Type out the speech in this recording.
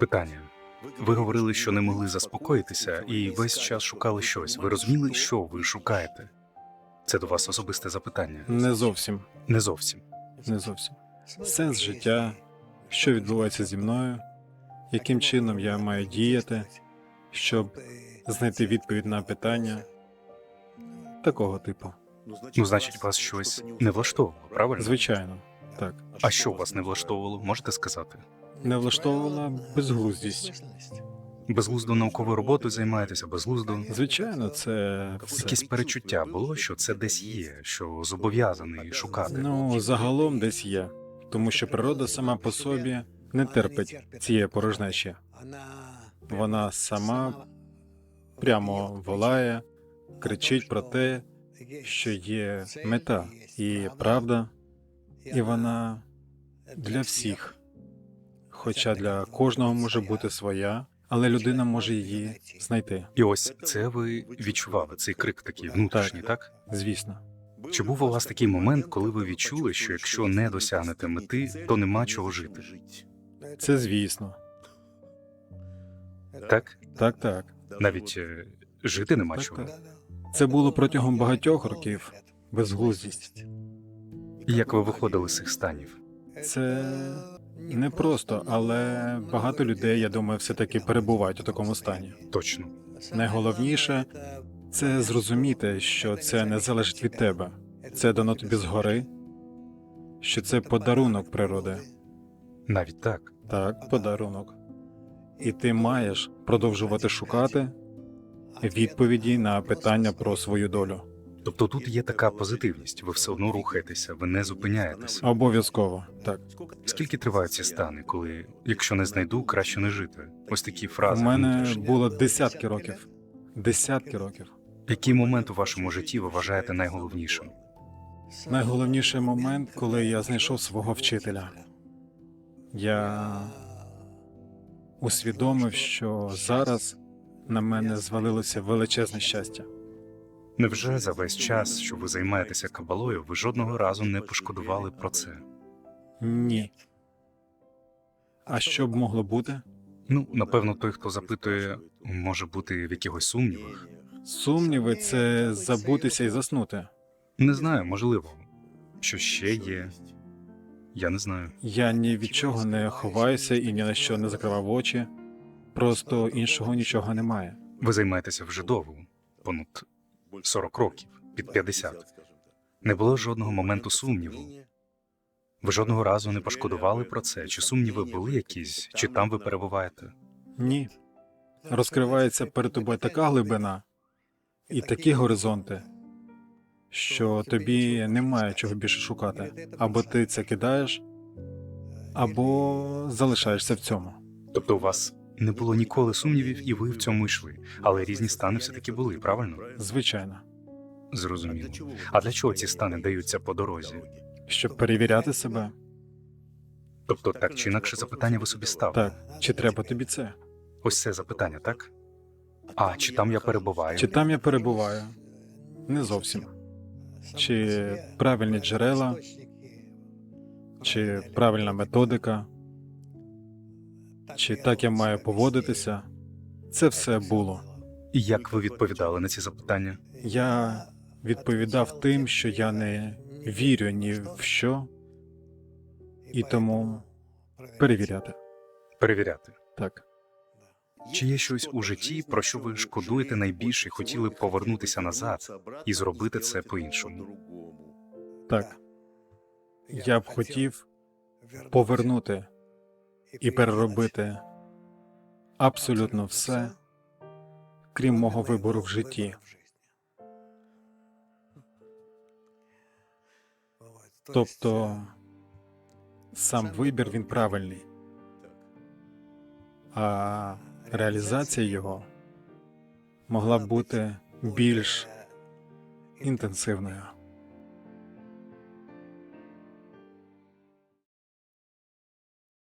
Питання. Ви говорили, що не могли заспокоїтися і весь час шукали щось. Ви розуміли, що ви шукаєте? Це до вас особисте запитання. Не зовсім, Не зовсім. не зовсім. Сенс життя, що відбувається зі мною, яким чином я маю діяти, щоб знайти відповідь на питання такого типу. Ну, значить, вас щось не влаштовувало, правильно? Звичайно, так. А що вас не влаштовувало, можете сказати? Не влаштовувала безглуздість. Безглуздо науковою роботою займаєтеся, безглуздо. Звичайно, це все. Якісь перечуття було, що це десь є, що зобов'язаний шукати. Ну, загалом десь є, тому що природа сама по собі не терпить цієї порожнечі. Вона сама прямо волає, кричить про те, що є мета і правда, і вона для всіх. Хоча для кожного може бути своя, але людина може її знайти. І ось це ви відчували, цей крик такий внутрішній, так? Звісно, Чи був у вас такий момент, коли ви відчули, що якщо не досягнете мети, то нема чого жити? це звісно. Так? Так, так. Навіть е, жити нема Так, чого. так. Це було протягом багатьох років. Безглуздість. І як ви виходили з цих станів? Це не просто, але багато людей, я думаю, все таки перебувають у такому стані. Точно. Найголовніше це зрозуміти, що це не залежить від тебе. Це дано тобі згори, що це подарунок природи. Навіть так. Так, подарунок. І ти маєш продовжувати шукати відповіді на питання про свою долю. Тобто тут є така позитивність, ви все одно рухаєтеся, ви не зупиняєтеся. Обов'язково так. Скільки тривають ці стани, коли якщо не знайду, краще не жити? Ось такі фрази. У мене внутрішні. було десятки років. Десятки років. Який момент у вашому житті ви вважаєте найголовнішим? Найголовніший момент, коли я знайшов свого вчителя. Я усвідомив, що зараз на мене звалилося величезне щастя. Невже за весь час, що ви займаєтеся кабалою, ви жодного разу не пошкодували про це? Ні. А що б могло бути? Ну, напевно, той, хто запитує, може бути в якихось сумнівах. Сумніви це забутися і заснути. Не знаю, можливо, що ще є. Я не знаю. Я ні від чого не ховаюся і ні на що не закривав очі. Просто іншого нічого немає. Ви займаєтеся вже довго, понад 40 років, під 50. Не було жодного моменту сумніву. Ви жодного разу не пошкодували про це? Чи сумніви були якісь, чи там ви перебуваєте? Ні. Розкривається перед тобою така глибина і такі горизонти, що тобі немає чого більше шукати. Або ти це кидаєш, або залишаєшся в цьому. Тобто у вас не було ніколи сумнівів, і ви в цьому йшли. Але різні стани все-таки були, правильно? Звичайно, Зрозуміло. А для чого ці стани даються по дорозі? щоб перевіряти себе. Тобто, так чи інакше запитання ви собі ставите? Так, чи треба тобі це? Ось це запитання, так? А чи там я перебуваю? Чи там я перебуваю? Не зовсім. Чи правильні джерела, чи правильна методика, чи так я маю поводитися? Це все було. І як ви відповідали на ці запитання? Я відповідав тим, що я не вірю ні в що, і тому перевіряти. Перевіряти. Так. Чи є щось у житті, про що ви шкодуєте найбільше і хотіли б повернутися назад і зробити це по-іншому? Так. Я б хотів повернути і переробити абсолютно все, крім мого вибору в житті. Тобто сам вибір він правильний, а реалізація його могла б бути більш інтенсивною.